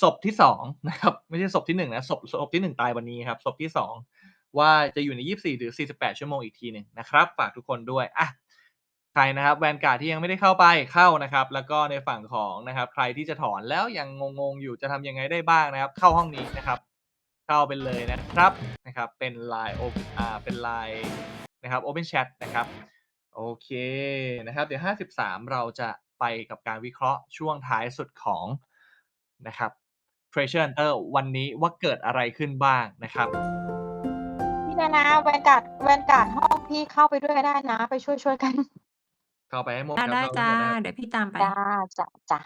ศพที่สองนะครับ ไม่ใช่ศพที่หนึ่งนะศพศพที่หนึ่งตายวันนี้ครับศพที่สองว่าจะอยู่ใน 24 หรือ 48 ชั่วโมงอีกทีหนึ่งนะครับ ฝากทุกคนด้วยอะใครนะครับแวนการ์ดที่ยังไม่ได้เข้าไปเข้านะครับ แล้วก็ในฝั่งของนะครับ ใครที่จะถอนแล้วยังงงๆอยู่จะทำยังไงได้บ้างนะครับ เข้าห้องนี้นะครับ เข้าไปเลยนะครับนะครับ เป็นไลน์โออ่าเป็นไลน์นะครับ Open Chat นะครับโอเคนะครับ เดี๋ยว 53 เราจะไปกับการวิเคราะห์ช่วงท้ายสุดของนะครับ Treasure Hunter วันนี้ว่าเกิดอะไรขึ้นบ้างนะครับ พี่นานาแวนการ์ดแวนการ์ดห้องพี่เข้าไปด้วยก็ได้นะ ไปช่วยช่วยๆกันเข้าไปให้หมดได้ครับได้เข้าปจ้า ให้หมดได้เดี๋ยวพี่ตามไป จ้าจ้ะจ้ะ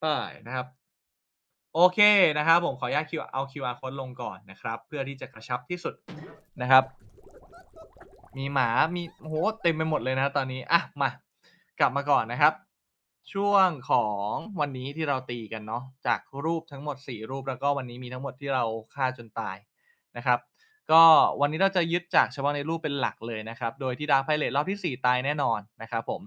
ไปนะครับ โอเคนะครับ ผมขออนุญาต Q เอา QR code ลงก่อนนะครับ เพื่อที่จะกระชับที่สุดนะครับ มีหมามีโอ้โหเต็มไปหมดเลยนะตอนนี้อะมากลับมาก่อนนะครับ ช่วงของวันนี้ที่เราตีกันเนาะจากรูปทั้งหมด 4 รูปแล้วก็วันนี้มีทั้งหมดที่เราฆ่าจนตายนะครับ ก็วันนี้เราจะยึดจากเฉพาะในรูปเป็นหลักเลยนะครับ โดยที่ดาร์คไพเรตรอบที่ 4 ตายแน่นอนนะครับผม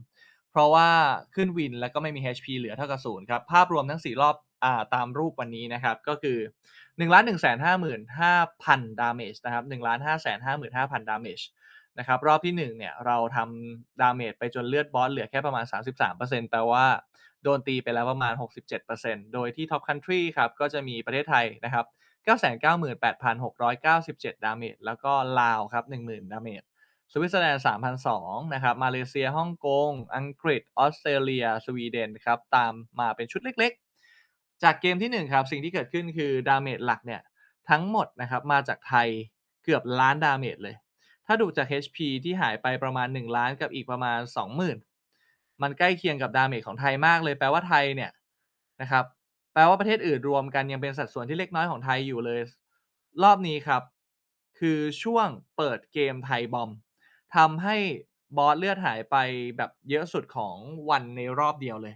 เพราะว่าขึ้นวินแล้วก็ไม่มี HP เหลือเท่ากับศูนย์ครับ ภาพรวมทั้ง 4 รอบอ่าตามรูปวันนี้นะครับ ก็คือ1 1 5 5 5 0 0 0ดาเมจนะครับ1 5 5 5 5 0 0 0ดาเมจ นะครับรอบที่ 1เนี่ยเราทำดาเมจไปจนเลือดบอสเหลือแค่ประมาณ 33%แปลว่าโดนตีไปแล้วประมาณ 67%โดยที่ Top Country ครับก็จะมีประเทศไทยนะครับ998,697 ดาเมจแล้วก็ลาวครับ 10,000 ดาเมจสวิตเซอร์แลนด์3,002นะครับมาเลเซียฮ่องกง อังกฤษ ออสเตรเลีย สวีเดนครับตามมาเป็นชุดเล็กๆ จากเกมที่ 1 ครับ สิ่งที่เกิดขึ้นคือดาเมจหลักเนี่ยทั้งหมดนะครับมาจากไทยเกือบล้านดาเมจเลย ถ้าดูจาก HP ที่หายไปประมาณ 1 ล้านกับอีกประมาณ 20,000 มันใกล้เคียงกับดาเมจของไทยมากเลยแปลว่าไทยเนี่ยนะครับแปลว่าประเทศอื่นรวมกันยังเป็นสัดส่วนที่เล็กน้อยของไทยอยู่เลย รอบนี้ครับ คือช่วงเปิดเกมไทยบอมทำให้บอสเลือดหายไปแบบเยอะสุดของวันในรอบเดียวเลย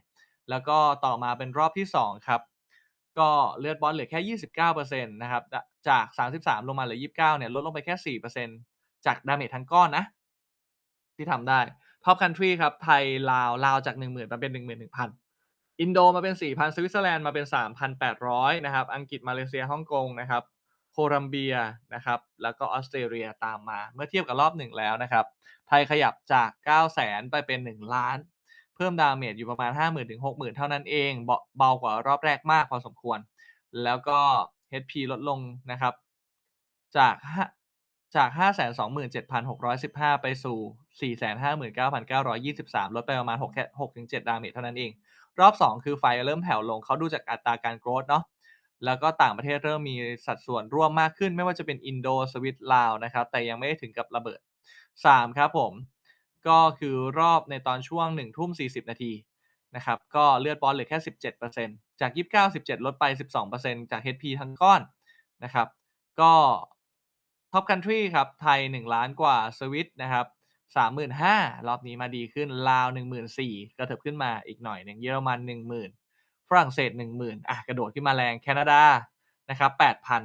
แล้วก็ต่อมาเป็นรอบที่ 2 ครับ ก็เลือดบอสเหลือแค่ 29%นะครับ จาก 33 ลงมาเหลือ 29 เนี่ย ลดลงไปแค่ 4% จากดาเมจทั้งก้อนนะ ที่ทำได้ Top Country ครับ ไทย ลาว ลาวจาก 10,000 มาเป็น 11,000 อินโดมาเป็น 4,000 สวิตเซอร์แลนด์มาเป็น 3,800 นะครับ อังกฤษมาเลเซียฮ่องกงนะครับโคลัมเบียนะครับ แล้วก็ออสเตรเลียตามมา เมื่อเทียบกับรอบ1แล้วนะครับ ไทยขยับจาก900,000 ไปเป็น 1 ล้าน เพิ่มดาเมจอยู่ประมาณ 50,000ถึง60,000 เท่านั้นเองเบาเบากว่ารอบแรกมากพอสมควร แล้วก็ HP ลดลงนะครับ จาก จาก 527,615 ไปสู่ 459,923 ลดไปประมาณ6แค่6-7ดาเมจเท่านั้นเอง รอบ 2 คือไฟเริ่มแผ่วลงเขาดูจากอัตราการโกรธเนาะแล้วก็ต่างประเทศเริ่มมีสัดส่วนร่วมมากขึ้น ไม่ว่าจะเป็นอินโดสวิตลาวนะครับ แต่ยังไม่ได้ถึงกับระเบิด 3 ครับผม ก็คือรอบในตอนช่วง 1 ทุ่ม 40 นาทีนะครับก็เลือดบอสเหลือแค่ 17%จาก 29 17 ลดไป 12%จาก HP ทั้งก้อนนะครับ ก็ Top Country ครับ ไทย 1 ล้านกว่าสวิตนะครับ35,000รอบนี้มาดีขึ้นลาว14,000กระเถิบขึ้นมาอีกหน่อยหนึ่งเยอรมัน10,000ฝรั่งเศส10,000อะกระโดดขึ้นมาแรงแคนาดานะครับ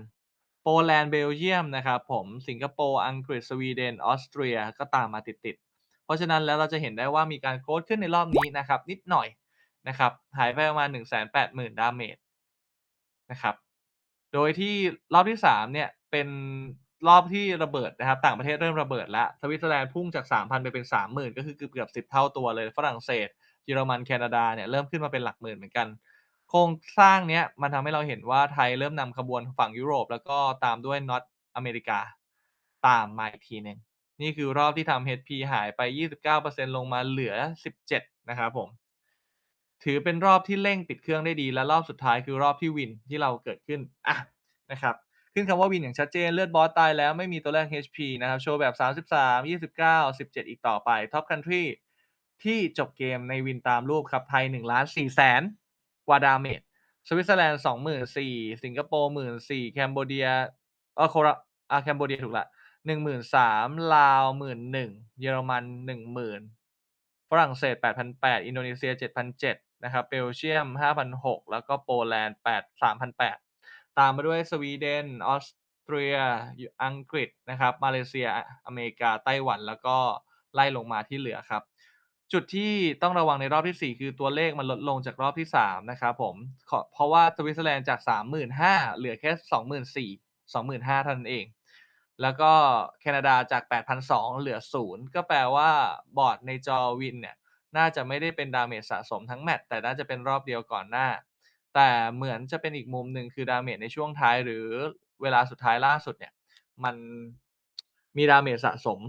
8,000โปแลนด์เบลเยียมนะครับผมสิงคโปร์อังกฤษสวีเดนออสเตรียก็ตามมาติดๆเพราะฉะนั้นแล้วเราจะเห็นได้ว่ามีการโกรธขึ้นในรอบนี้นะครับนิดหน่อยนะครับหายไปประมาณ180,000ดาเมจนะครับโดยที่รอบที่3เนี่ยเป็น รอบที่ระเบิดนะครับ ต่างประเทศเริ่มระเบิดแล้วสวิตเซอร์แลนด์พุ่งจาก 3,000 ไปเป็น 30,000 ก็คือเกือบ 10 เท่าตัวเลย ฝรั่งเศสเยอรมันแคนาดาเนี่ยเริ่มขึ้นมาเป็นหลักหมื่นเหมือนกัน โครงสร้างเนี้ยมันทำให้เราเห็นว่าไทยเริ่มนำขบวนฝั่งยุโรป แล้วก็ตามด้วยน็อตอเมริกา ตามมาอีกทีหนึ่งนี่คือรอบที่ทำ HP หายไป 29%ลงมาเหลือ 17 นะครับผม ถือเป็นรอบที่เร่งปิดเครื่องได้ดี และรอบสุดท้ายคือรอบที่วินที่เราเกิดขึ้น อะ นะครับ ขึ้นคำว่าวินอย่างชัดเจนเลือดบอสตายแล้วไม่มีตัวเลข HP นะครับ โชว์แบบ 33 29 17 อีกต่อไป Top Country ที่จบเกมในวินตามรูปครับ ไทย1 4 0 0 0 0กว่าดาเมจสวิตเซอร์แลนด์24,000สิงคโปร์14,000แคนเบเดียเออโคราอ่าแคนเบเดียถูกล้ว13,000ลาว11,000เยอรมัน10,000ฝรั่งเศส8,800อินโดนีเซีย7,700นะครับเบลเยียม5,600แล้วก็โปแลนด์8 3,800 ตามมาด้วยสวีเดน ออสเตรีย อังกฤษนะครับ มาเลเซีย อเมริกา ไต้หวัน แล้วก็ไล่ลงมาที่เหลือครับ จุดที่ต้องระวังในรอบที่ 4 คือตัวเลขมันลดลงจากรอบที่ 3 นะครับผม เพราะว่าสวิตเซอร์แลนด์จาก 35,000 เหลือแค่ 24,000 25,000ท่านั้นเอง แล้วก็แคนาดาจาก 8,200 เหลือ 0 ก็แปลว่าบอร์ดในจอวินเนี่ย น่าจะไม่ได้เป็น damage สะสมทั้งแมตช์แต่น่าจะเป็นรอบเดียวก่อนหน้า แต่เหมือนจะเป็นอีกมุมหนึ่ง คือ damage ในช่วงท้าย หรือเวลาสุดท้ายล่าสุดเนี่ย มัน มี damage สะสม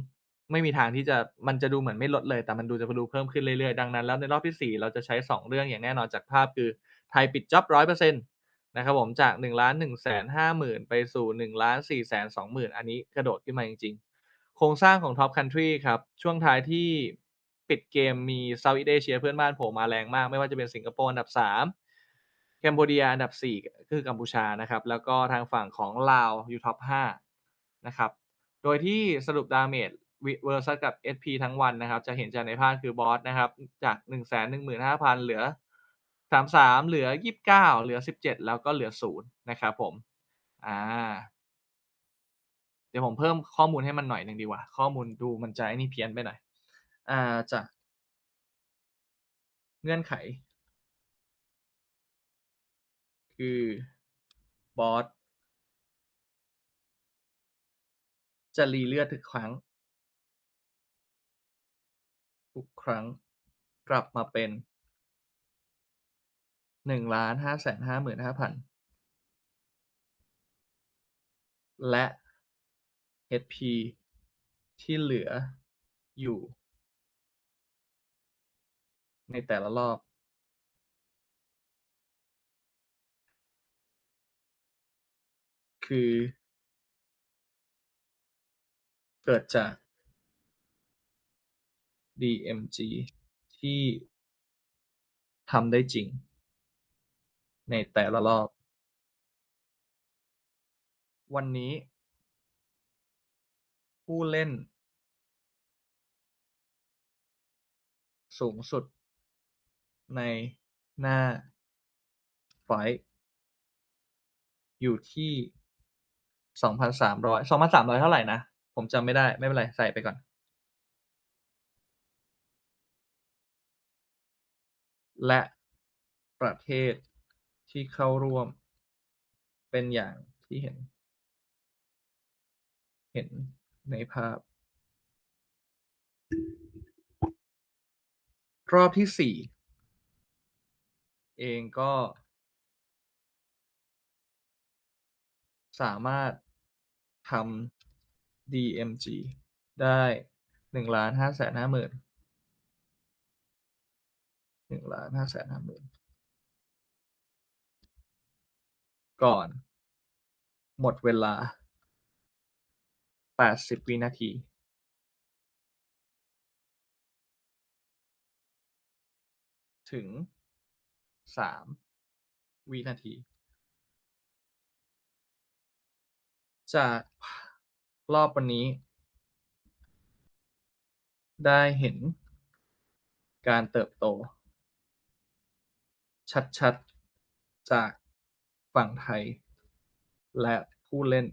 ไม่มีทางที่จะ มันจะดูเหมือนไม่ลดเลย แต่มันดูจะดูเพิ่มขึ้นเรื่อย ๆ ดังนั้นแล้วในรอบที่ 4 เราจะใช้ 2 เรื่องอย่างแน่นอนจากภาพคือ ไทยปิดจ็อบ100%นต์นะครับผมจาก1,150,000ไปสู่1,420,000อันนี้กระโดดขึ้นมาจริง ๆ โครงสร้างของ Top Country ครับ ช่วงท้ายที่ปิดเกมมี Southeast Asia เพื่อนบ้านโผล่มาแรงมาก ไม่ว่าจะเป็นสิงคโปร์อันดับ 3 แคนเบเดียอันดับ 4 คือกัมพูชานะครับ แล้วก็ทางฝั่งของลาวอยู่ Top 5นะครับ โดยที่สรุป damage วิ Versus กับ SP ทั้งวันนะครับ จะเห็นจากในภาพคือบอสนะครับ จาก 115,000 เหลือ 33 เหลือ 29 เหลือ 17 แล้วก็เหลือ 0 นะครับผมอาเดี๋ยวผมเพิ่มข้อมูลให้มันหน่อยหนึ่งดีกว่า ข้อมูลดูมันจะไอ้นี่เพี้ยนไปหน่อย อ่าจะเงื่อนไข คือบอสจะรีเลือดทุกครั้ง ทุกครั้งกลับมาเป็น1,555,000และ HP ที่เหลืออยู่ ในแต่ละรอบ คือ เกิดจาก DMG ที่ทำได้จริง ในแต่ละรอบ วันนี้ ผู้เล่น สูงสุด ในหน้าไฟ ต์อยู่ที่2,300 2,300เท่าไหร่นะ ผมจำไม่ได้ไม่เป็นไร ใส่ไปก่อน และประเทศที่เข้าร่วม เป็นอย่างที่เห็น เห็นในภาพ รอบที่4เองก็ สามารถทำ DMG ได้หนึ่งล้านห้าแสนห้าหมื่นหนึ่งล้านห้าแสนห้าหมื่นก่อน หมดเวลาแปดสิบวินาทีถึงสามวินาที จากรอบวันนี้ ได้เห็นการเติบโต ชัดๆ จากฝั่งไทย และผู้เล่น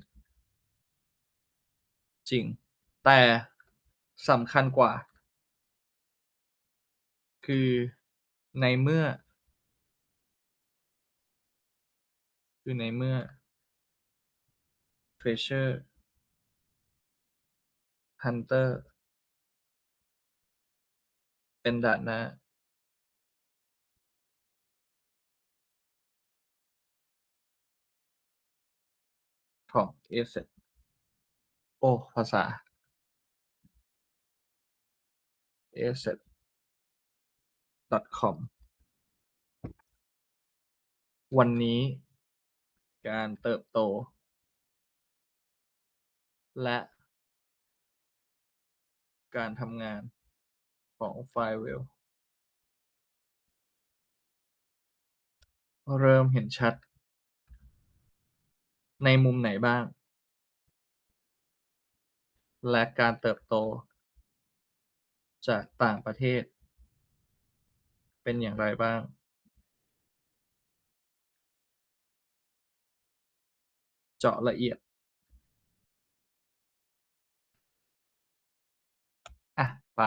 จริง แต่สำคัญกว่า คือในเมื่อ คือในเมื่อ Treasure Hunter เป็นด่านหน้า ของ ASET โอ้ ภาษา aset.com วันนี้การเติบโต และการทำงานของ Flywheel เริ่มเห็นชัด ในมุมไหนบ้าง และการเติบโต จากต่างประเทศ เป็นอย่างไรบ้าง เจาะละเอียด ไป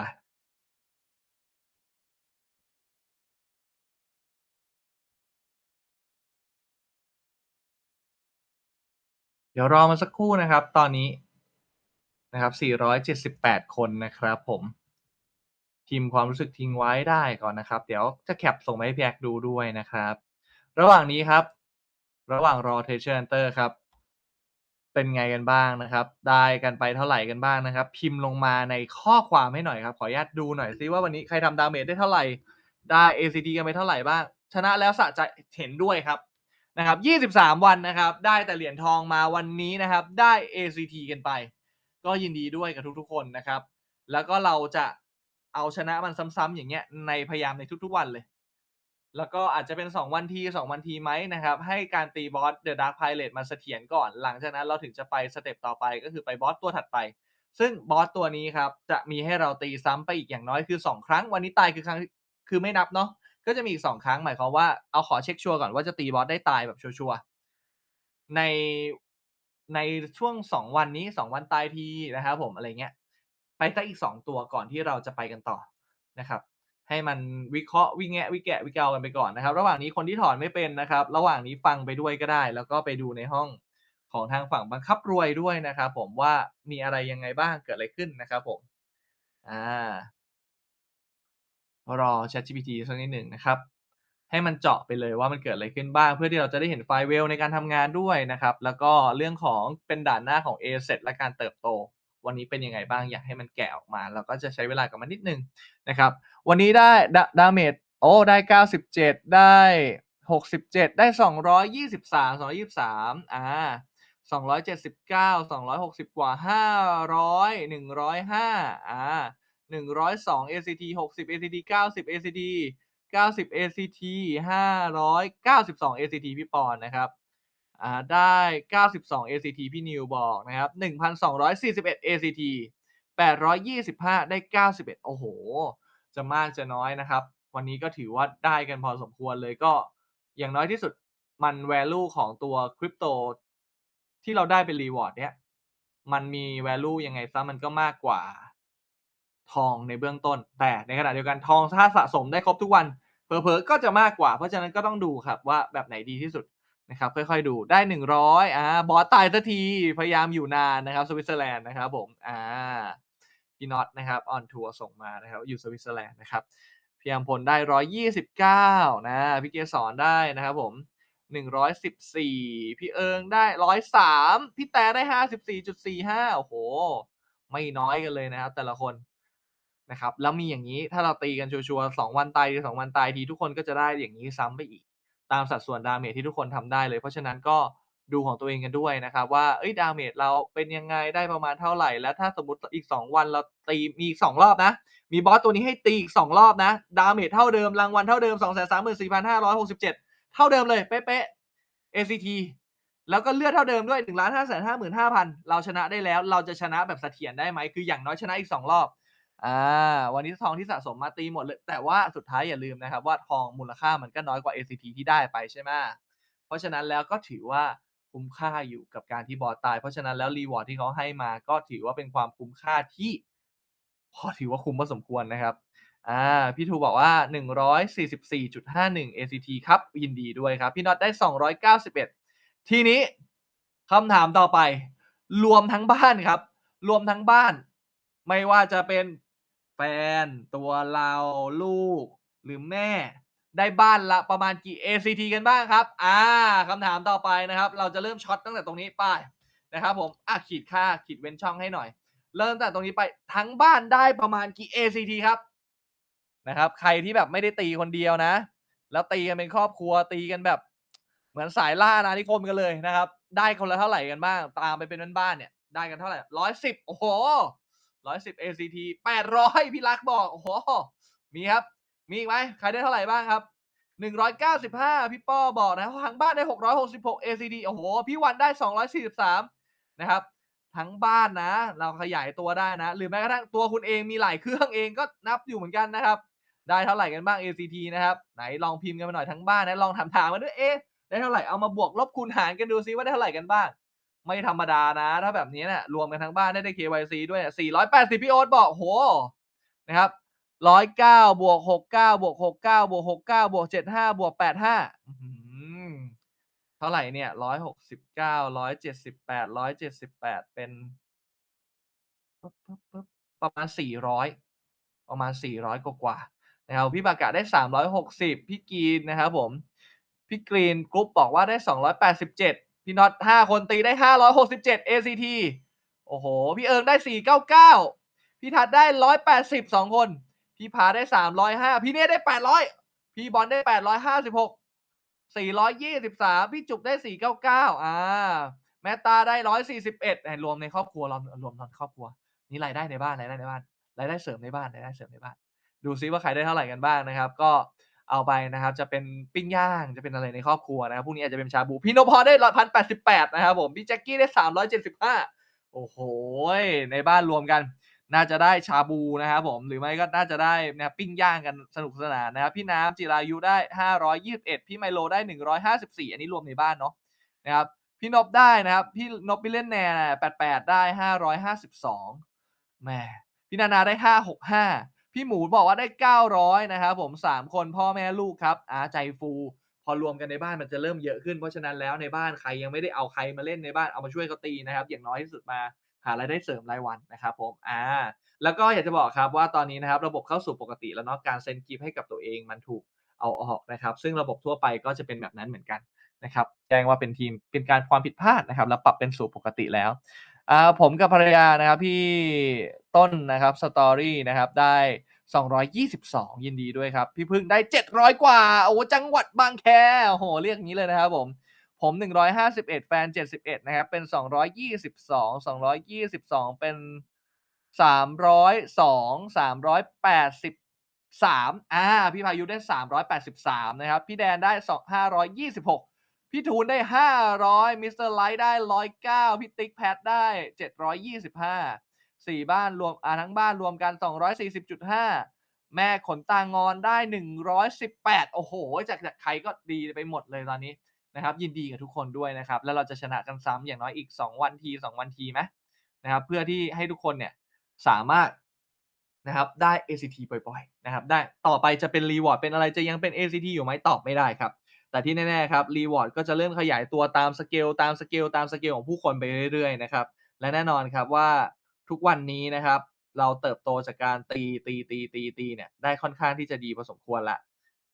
เดี๋ยวรอมาสักครู่นะครับ ตอนนี้นะครับ 478 คนนะครับผมพิมพ์ความรู้สึกทิ้งไว้ได้ก่อนนะครับ เดี๋ยวจะแคปส่งไปให้พี่แอกดูด้วยนะครับ ระหว่างนี้ครับ ระหว่างรอเทเชอร์เตอร์ครับ เป็นไงกันบ้างนะครับ ได้กันไปเท่าไหร่กันบ้างนะครับ พิมพ์ลงมาในข้อความให้หน่อยครับ ขออนุญาตดูหน่อยซิว่าวันนี้ใครทำดาเมจได้เท่าไหร่ ได้ ACT กันไปเท่าไหร่บ้าง ชนะแล้วสะใจเห็นด้วยครับนะครับ 23 วันนะครับ ได้แต่เหรียญทองมาวันนี้นะครับ ได้ ACT กันไป ก็ยินดีด้วยกับทุกๆ คนนะครับ แล้วก็เราจะเอาชนะมันซ้ำๆอย่างเงี้ยในพยายามในทุกๆวันเลย แล้วก็อาจจะเป็น 2 วันที2วันทีไหมนะครับ ให้การตีบอส The Dark Pirate มันเสถียรก่อน หลังจากนั้นเราถึงจะไปสเต็ปต่อไปก็คือไปบอสตัวถัดไป ซึ่งบอสตัวนี้ครับ จะมีให้เราตีซ้ำไปอีกอย่างน้อยคือ 2 ครั้ง วันนี้ตายคือครั้งคือไม่นับเนาะก็จะมีอีก 2 ครั้งหมายความว่าเอาขอเช็คชัวร์ก่อนว่าจะตีบอสได้ตายแบบชัวร์ในในช่วง 2 วันนี้ 2 วันตายทีนะครับผมอะไรเงี้ยไปสักอีก 2 ตัวก่อนที่เราจะไปกันต่อนะครับ ให้มันวิเคราะห์วิแงะวิแกะวิเกากันไปก่อนนะครับ ระหว่างนี้คนที่ถอนไม่เป็นนะครับ ระหว่างนี้ฟังไปด้วยก็ได้ แล้วก็ไปดูในห้องของทางฝั่งบังคับรวยด้วยนะครับ ผมว่ามีอะไรยังไงบ้างเกิดอะไรขึ้นนะครับผมอ่ารอ ChatGPT สักนิดหนึ่งนะครับ ให้มันเจาะไปเลยว่ามันเกิดอะไรขึ้นบ้าง เพื่อที่เราจะได้เห็นไฟล์เวลในการทำงานด้วยนะครับ แล้วก็เรื่องของเป็นด่านหน้าของ A เสร็จและการเติบโต วันนี้เป็นยังไงบ้างอยากให้มันแกะออกมา เราก็จะใช้เวลากับมันนิดนึงนะครับ วันนี้ได้ดาเมจโอ้ได้ 97 ได้ 67 ได้ 223 223อ่า279 260 กว่า 500 105อ่า102 ACT 60 ACT 90 ACT 90 ACT 592 ACT พี่ปอนนะครับ อ่าได้ 92 ACT พี่นิวบอกนะครับ 1,241 ACT 825 ได้ 91 โอ้โห จะมากจะน้อยนะครับ วันนี้ก็ถือว่าได้กันพอสมควรเลยก็อย่างน้อยที่สุดมัน value ของตัวคริปโตที่เราได้เป็น reward เนี้ยมันมี value ยังไงซะมันก็มากกว่าทองในเบื้องต้น แต่ในขณะเดียวกันทองถ้าสะสมได้ครบทุกวันเผลอๆก็จะมากกว่า เพราะฉะนั้นก็ต้องดูครับว่าแบบไหนดีที่สุด นะครับค่อยๆดูได้ 100อ่าบอสตายสักทีพยายามอยู่นานนะครับสวิตเซอร์แลนด์นะครับผมอ่าพี่น็อตนะครับออนทัวร์ส่งมานะครับอยู่สวิตเซอร์แลนด์นะครับพี่อัมพลได้ 129นะพี่เกสรได้นะครับผม 114 พี่เอิงได้ 103 พี่แต่ได้ 54.45 โอ้โห ไม่น้อยกันเลยนะครับ แต่ละคนนะครับ แล้วมีอย่างนี้ถ้าเราตีกันชัวร์ๆสองวันตายทีสองวันตายทีทุกคนก็จะได้อย่างนี้ซ้ำไปอีก ตามสัดส่วนดาเมจที่ทุกคนทำได้เลย เพราะฉะนั้นก็ดูของตัวเองกันด้วยนะครับ ว่าเอ้ยดาเมจเราเป็นยังไงได้ประมาณเท่าไหร่ แล้วถ้าสมมติอีก 2 วันเราตีมีอีก2รอบนะ มีบอสตัวนี้ให้ตีอีก 2 รอบนะ ดาเมจเท่าเดิมรางวัลเท่าเดิม 234,567 เท่าเดิมเลยเป๊ะๆ ACT แล้วก็เลือดเท่าเดิมด้วย1 5 5 5 5 0 0 0เราชนะได้แล้ว เราจะชนะแบบเสถียรได้ไหมคืออย่างน้อยชนะอีก 2 รอบ อ่าวันนี้ทองที่สะสมมาตีหมดเลย แต่ว่าสุดท้ายอย่าลืมนะครับ ว่าทองมูลค่ามันก็น้อยกว่า ACT ที่ได้ไปใช่ไหมเพราะฉะนั้นแล้วก็ถือว่าคุ้มค่าอยู่กับการที่บอสตาย เพราะฉะนั้นแล้วรีวอร์ดที่เขาให้มาก็ถือว่าเป็นความคุ้มค่าที่พอถือว่าคุ้มพอสมควรนะครับอ่าพี่ทูบอกว่า 144.51 ACT ครับ ยินดีด้วยครับ พี่น็อตได้ 291 ทีนี้คำถามต่อไป รวมทั้งบ้านครับ รวมทั้งบ้าน ไม่ว่าจะเป็น น ตัวเราลูก หรือแม่ ได้บ้านละประมาณกี่ ACT กันบ้างครับ อ่าคำถามต่อไปนะครับ เราจะเริ่มช็อตตั้งแต่ตรงนี้ไปนะครับผม อะขีดค่าขีดเว้นช่องให้หน่อย เริ่มแต่ตรงนี้ไปทั้งบ้านได้ประมาณกี่ ACT ครับนะครับ ใครที่แบบไม่ได้ตีคนเดียวนะ แล้วตีกันเป็นครอบครัวตีกันแบบ เหมือนสายล่าอาณานิคมกันเลยนะครับ ได้คนละเท่าไหร่กันบ้าง ตามไปเป็นบ้านๆเนี่ย ได้กันเท่าไหร่ร้อยสิบโอ้โห ร้อยสิบ ACT แปดร้อยพี่รักบอก โอ้โห มีครับ มีอีกไหม ใครได้เท่าไหร่บ้างครับหนึ่งร้อยเก้าสิบห้าพี่ป้อบอกนะทางบ้านได้หกร้อยหกสิบหก ACT โอ้โห พี่วันได้สองร้อยสี่สิบสามนะครับ ทั้งบ้านนะ เราขยายตัวได้นะ หรือแม้กระทั่งตัวคุณเองมีหลายเครื่องเองก็นับอยู่เหมือนกันนะครับ ได้เท่าไหร่กันบ้าง ACT นะครับ ไหนลองพิมพ์กันมาหน่อยทั้งบ้านนะ ลองถามถามมาด้วย เอ๊ะ ได้เท่าไหร่ เอามาบวกลบคูณหารกันดูซิว่าได้เท่าไหร่กันบ้าง ไม่ธรรมดานะ ถ้าแบบนี้เนี่ยรวมกันทั้งบ้านได้ได้ KYC ด้วย480พี่โอ๊ตบอกโหนะครับ109บวก69บวก69บวก69บวก75บวก85อื้อหือเท่าไหร่เนี่ย169 178 178เป็นปึ๊บๆๆประมาณ400ประมาณ400กว่าๆนะครับพี่บากะได้360พี่กรีนนะครับผม พี่กรีนกรุ๊ปบอกว่าได้287 พี่น็อตห้าคนตีได้ห้าร้อยหกสิบเจ็ด ACT โอ้โห พี่เอิงได้สี่เก้าเก้าพี่ถัดได้ร้อยแปดสิบสองคน พี่ผาได้สามร้อยห้าพี่เนธได้แปดร้อยพี่บอลได้แปดร้อยห้าสิบหกสี่ร้อยยี่สิบสามพี่จุกได้สี่เก้าเก้าอ่า แมตตาได้ร้อยสี่สิบเอ็ดรวมในครอบครัวรวมรวมนอนครอบครัว นี่รายได้ในบ้านรายได้ในบ้านรายได้เสริมในบ้านรายได้เสริมในบ้าน ดูซิว่าใครได้เท่าไหร่กันบ้างนะครับ ก็ เอาไปนะครับ จะเป็นปิ้งย่างจะเป็นอะไรในครอบครัวนะครับพรุ่งนี้อาจจะเป็นชาบูพี่นพพรได้1,088นะครับผมพี่แจ็กกี้ได้375โอ้โฮในบ้านรวมกัน น่าจะได้ชาบูนะครับผมหรือไม่ก็น่าจะได้นะปิ้งย่างกันสนุกสนานนะครับพี่น้ำจิรายุได้521พี่ไมโลได้154อันนี้รวมในบ้านเนาะนะครับพี่นพได้นะครับพี่นบพ Billionaire 88ได้552แหมพี่นานาได้565 พี่หมูบอกว่าได้ 900 นะครับผม 3 คนพ่อแม่ลูกครับอาใจฟู พอรวมกันในบ้านมันจะเริ่มเยอะขึ้น เพราะฉะนั้นแล้วในบ้านใครยังไม่ได้เอาใครมาเล่นในบ้านเอามาช่วยเขาตีนะครับ อย่างน้อยที่สุดมาหารายได้เสริมรายวันนะครับผมอ่าแล้วก็อยากจะบอกครับว่าตอนนี้นะครับระบบเข้าสู่ปกติแล้วเนาะการเซ็นกิฟให้กับตัวเองมันถูกเอาออกนะครับ ซึ่งระบบทั่วไปก็จะเป็นแบบนั้นเหมือนกันนะครับแจ้งว่าเป็นทีมเป็นการความผิดพลาดนะครับ แล้วปรับเป็นสู่ปกติแล้ว อ่าผมกับภรรยานะครับพี่ต้นนะครับ Story นะครับได้ 222 ยินดีด้วยครับ พี่พึ่งได้ 700 กว่าโอ้จังหวัดบางแคโอ้โฮเรียกงี้เลยนะครับผมผม 151 แฟน 71 นะครับ เป็น 222 222 เป็น 302 383 อ่า พี่พายุได้ 383 นะครับ พี่แดนได้สอง526 พี่ทูนได้ 500มิสเตอร์ไลท์ได้ 109พี่ติ๊กแพทได้ 725 4บ้านรวมอ่าทั้งบ้านรวมกัน 240.5 แม่ขนตางอนได้ 118 โอ้โฮจากจากใครก็ดีไปหมดเลยตอนนี้นะครับ ยินดีกับทุกคนด้วยนะครับ แล้วเราจะชนะกันซ้ำอย่างน้อยอีก 2 วันที 2 วันทีไหม?นะครับเพื่อที่ให้ทุกคนเนี่ยสามารถนะครับได้ ACT บ่อยๆนะครับได้ต่อไปจะเป็น Reward เป็นอะไรจะยังเป็น ACT อยู่ไหม?ตอบไม่ได้ครับ แต่ที่แน่ๆครับ Reward ก็จะเริ่มขยายตัวตามสเกลตามสเกลตามสเกลของผู้คนไปเรื่อยๆนะครับและแน่นอนครับว่าทุกวันนี้นะครับ เราเติบโตจากการตีตีตีตีตีเนี่ยได้ค่อนข้างที่จะดีพอสมควรล้ว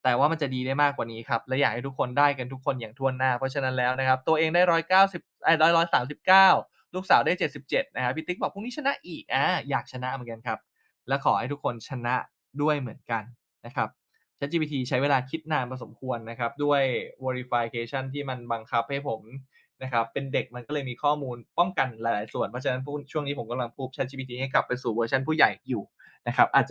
แต่ว่ามันจะดีได้มากกว่านี้ครับ และอยากให้ทุกคนได้กันทุกคนอย่างถ้วนหน้า เพราะฉะนั้นแล้วนะครับ ตัวเองได้190เก้าสิบไอ๊ยร้อย139ลูกสาวได้77นะครับพี่ติ๊กบอกพรุ่งนี้ชนะอีกอ่าอยากชนะเหมือนกันครับ และขอให้ทุกคนชนะด้วยเหมือนกันนะครับ ChatGPT ใช้เวลาคิดนานพอสมควรนะครับ ด้วย Verification ที่มันบังคับให้ผมนะครับ เป็นเด็กมันก็เลยมีข้อมูลป้องกันหลาย ๆ ส่วน เพราะฉะนั้นช่วงนี้ผมกำลังพูด ChatGPT ให้กลับไปสู่เวอร์ชันผู้ใหญ่อยู่นะครับอาจจะ